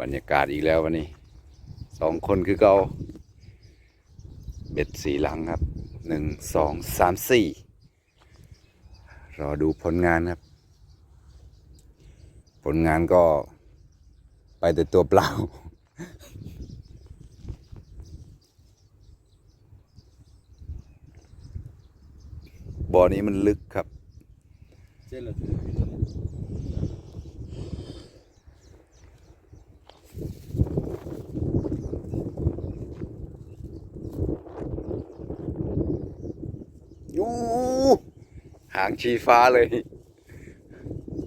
บรรยากาศอีกแล้ววันนี้สองคนคือเกาเบ็ดสีหลังครับหนึ่งสองสามสี่รอดูผลงานครับ ผลงานก็ไปแต่ตัวเปล่า บ่อนี้มันลึกครับ หางชีฟ้าเลย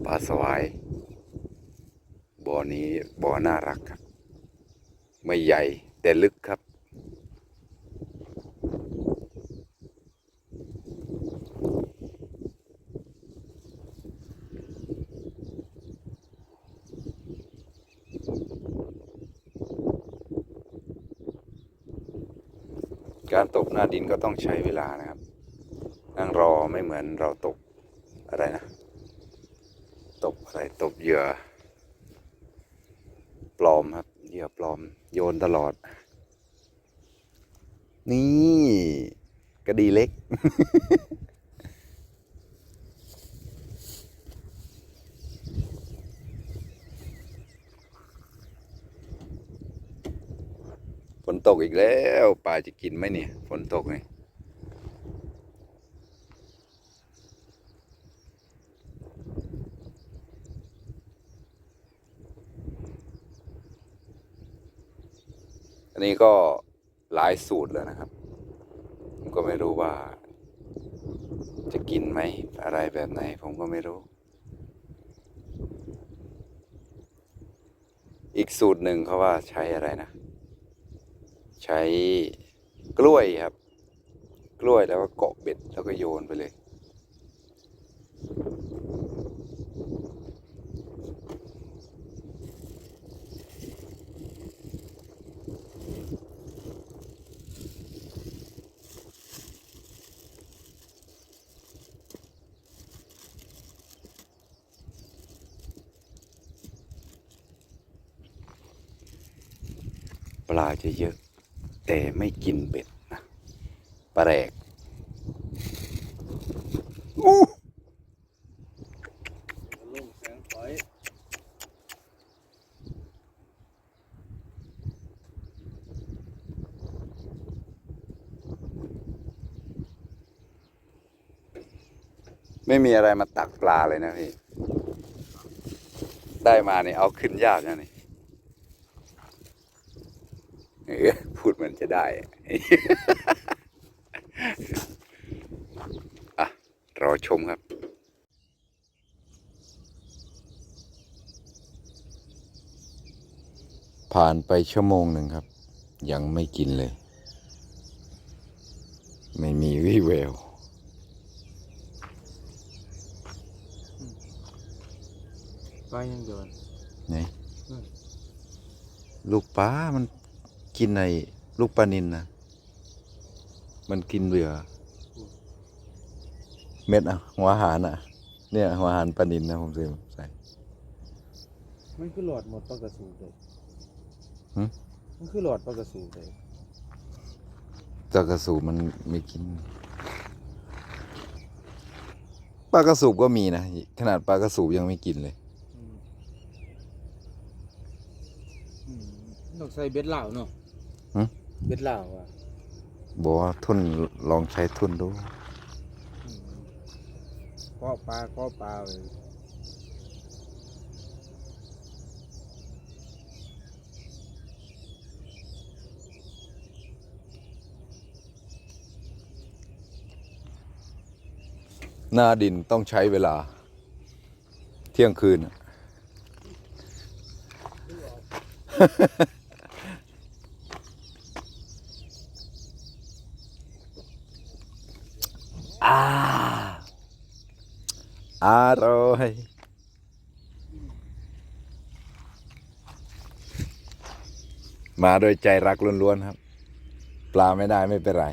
ปลาสวายบ่อนี้บ่อน่ารักครับ ไม่ใหญ่แต่ลึกครับ การตกหน้าดินก็ต้องใช้เวลานะ ไม่เหมือนเราตกอะไรนะ ตกอะไรตกเหยื่อ ปลอมครับเหยื่อปลอม โยนตลอด นี่กระดีเล็ก ฝนตกอีกแล้วปลาจะกินไหมเนี่ย ฝนตกเนี่ย นนี้ก็หลายสูตรแล้วนะครับ ผมก็ไม่รู้ว่า จะกินไหมอะไรแบบไหน ผมก็ไม่รู้ อีกสูตรหนึ่งเขาว่าใช้อะไรนะ ใช้กล้วยครับ กล้วยแล้วก็เกาะเบ็ดแล้วก็โยนไปเลย ลาจะเยอะ แต่ไม่กินเบ็ดนะปลาแรกอู้ลุงแสงถอยไม่มีอะไรมาตักปลาเลยนะพี่ ได้มาเนี่ยเอาขึ้นยากนะนี่ พูดเหมือนจะได้อะรอชมครับผ่านไปชั่วโมงหนึ่งครับ ยังไม่กินเลย ไม่มีวี่แววไปยังเดินไหนอืมลูกปลามัน กินในลูกปลานินนะ มันกินเบื่อเม็ดอะหัวอาหารอะ เนี่ย หัวอาหารปลานินนะผมซื้อมาใส่ มันคือหลอดหมดปลากระสูบเลยหึ มันคือหลอดปลากระสูบเลยปลากระสูบมันไม่กินปลากระสูบก็มีนะขนาดปลากระสูบยังไม่กินเลย อืมอืมต้องใส่เบ็ดเหล่าเนาะหึ เบ็ดเหล่าอะบอกว่าทุนลองใช้ทุนดูอืมเกาะปลาเกาะปลาเลยหน้าดินต้องใช้เวลา เที่ยงคืนน่ะ อ่า อร่อยมาโดยใจรักล้วนๆครับ ปลาไม่ได้ไม่เป็นไร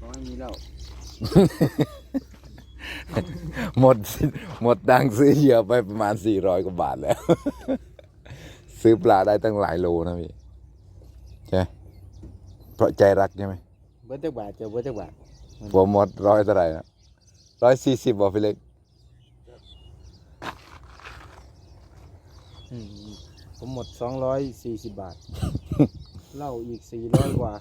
ขอให้มีเหล้าหมดหมดตังค์ซื้อเหยื่อไปประมาณ400กว่าบาทแล้ว ซื้อปลาได้ตั้งหลายโลนะพี่ใช่ไหมเพราะใจรักใช่ไหมเบิดจักบาทเจ้าเบิดจักบาทผมหมดร้อยเท่าไหร่นะร้อยสี่สิบบอกพี่เล็ก อืมผมหมดสองร้อยสี่สิบบาท เหล้าอีกสี่ร้อยกว่า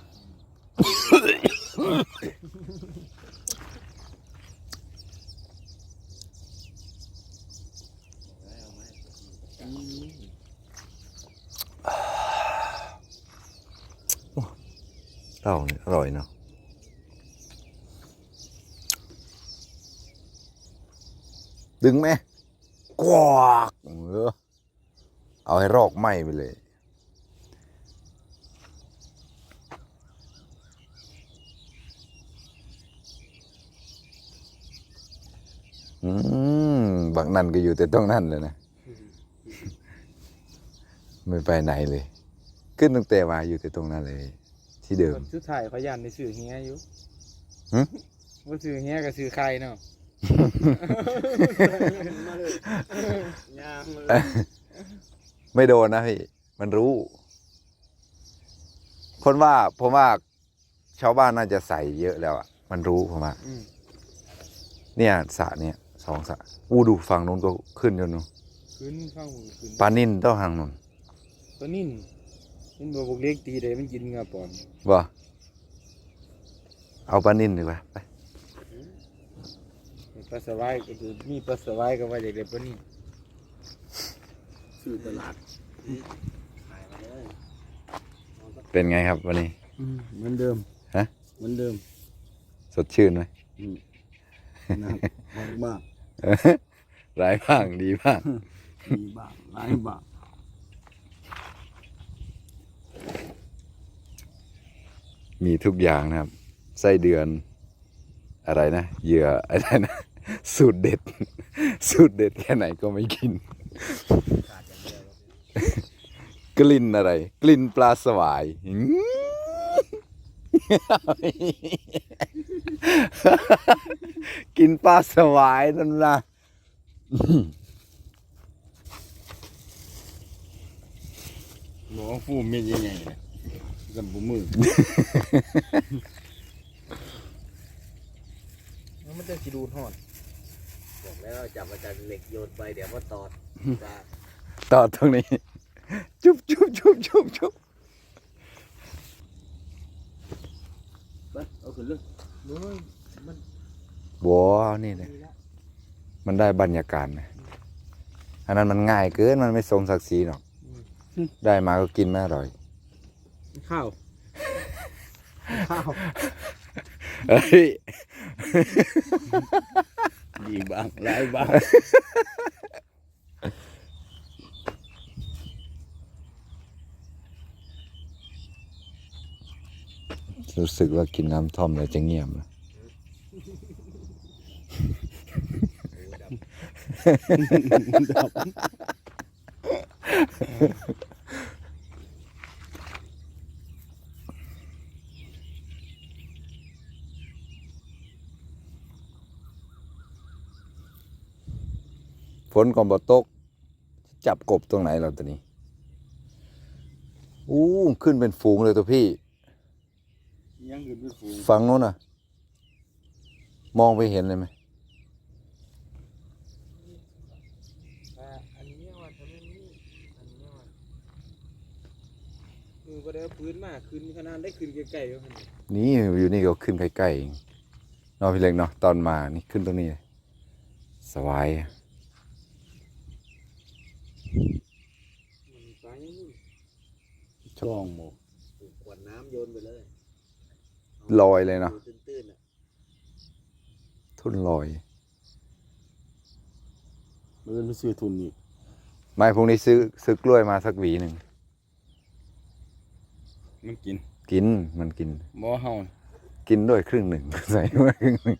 เหล้าเนี่ยอร่อยเนาะดึงไหมกวากเออ เอาให้รอกไหมไปเลย อืมบางนั่นก็อยู่แต่ตรงนั้นเลยนะ ไม่ไปไหนเลย ขึ้นตั้งแต่มาอยู่แต่ตรงนั้นเลย ที่เดิมชุดถ่ายพยานในสื่อเฮียอยู่หึว่าสื่อเฮียกับสื่อใครเนาะยางเลย ไม่โดนนะพี่ มันรู้ คนว่าผมว่าชาวบ้านน่าจะใส่เยอะแล้วอะ มันรู้ผมว่าอืมเนี่ยสระเนี่ยสองสระอู้ดูฝั่งนู้นก็ขึ้นจนนู้นขึ้นข้างมือขึ้นปลานิ่นต้องทางนู้นตัวนิ่นมันบอกพวกเล็กตีได้มันกินเงาปอนว่าเอาปลานิ่นดีกว่าไปปลาสวายก็คือมีปลาสวายก็ว่าอยากได้ปลานิ่น สื่อตลาดเป็นไงครับวันนี้ เหมือนเดิมฮะ เหมือนเดิมสดชื่นไหมนะครับมากร้ายบ้างดีบ้างมีบ้างหลายบ้างมีทุกอย่างนะครับ ไส้เดือน อะไรนะ เหยื่ออะไรนะ สูตรเด็ด สูตรเด็ดแค่ไหนก็ไม่กิน กลิ่นอะไร กลิ่นปลาสวายอื้อกินปลาสวายนั่นนะหลวงฟูเม็ดใหญ่ๆเลยกับบุมือมันจะสิดูดหอดบอกแล้วจับมาจากเหล็กโยนไปเดี๋ยวก็ตอดปลา ต่อตรงนี้ จุ๊บจุ๊บจุ๊บจุ๊บจุ๊บไปเอาขึ้นเลยนู้นมันบัวนี่เลยมีแล้วมันได้บรรยากาศนะอันนั้นมันง่ายเกินมันไม่ทรงศักดิ์ศรีหรอกได้มาก็กินไม่อร่อย ข้าว ข้าวเฮ้ยดีบ้างร้ายบ้าง รู้สึกว่ากินน้ำท่อมแล้วจะเงียบนะฝนก่อนบ่ตก จับกบตรงไหนเราตัวนี้ อู้ ขึ้นเป็นฝูงเลยตัวพี่ ยังอื่นไม่ฟูงฝั่งนู้นน่ะ มองไปเห็นเลยไหมอันนี้ว่าทำไมนี่อันนี้ว่ามือก็ได้เอาปืนมาคืนขนาดได้คืนไกลๆอยู่หั่นนี่อยู่นี่ก็ขึ้นใกล้ๆเองเนอะพี่เล็กเนาะตอนมานี่ขึ้นตรงนี้เลยสบายมันปลายังนู่นช่องหมกขวดน้ำโยนไปเลย ลอยเลยเนาะตื้นๆอะทุ่นลอย มันเป็นซื้อทุนอีกไม่พรุ่งนี้ซื้อซื้อกล้วยมาสักหวีหนึ่ง มันกินกินมันกิน บ่เฮากินด้วยครึ่งหนึ่ง ใส่มาครึ่งหนึ่ง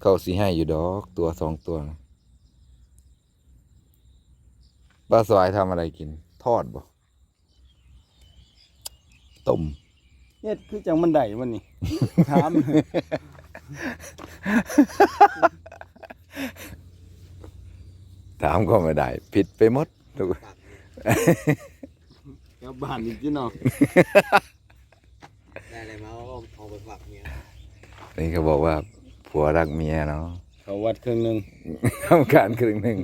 เขาสีให้อยู่ดอกตัวสองตัวนะ ปลาสวายทำอะไรกิน ทอดบ่ต้มเฮ็ดคือจังมันได้มันนี่ถาม ถามก็ไม่ได้ ผิดไปหมดทุกฝากกลับบ้านอีกที่นอกได้อะไรมาก็เอาไปฝากเมียนี่เขาบอกว่าผัวรักเมียเนาะเขาวัดเครื่องหนึงทำการครึ่งหนึ่ง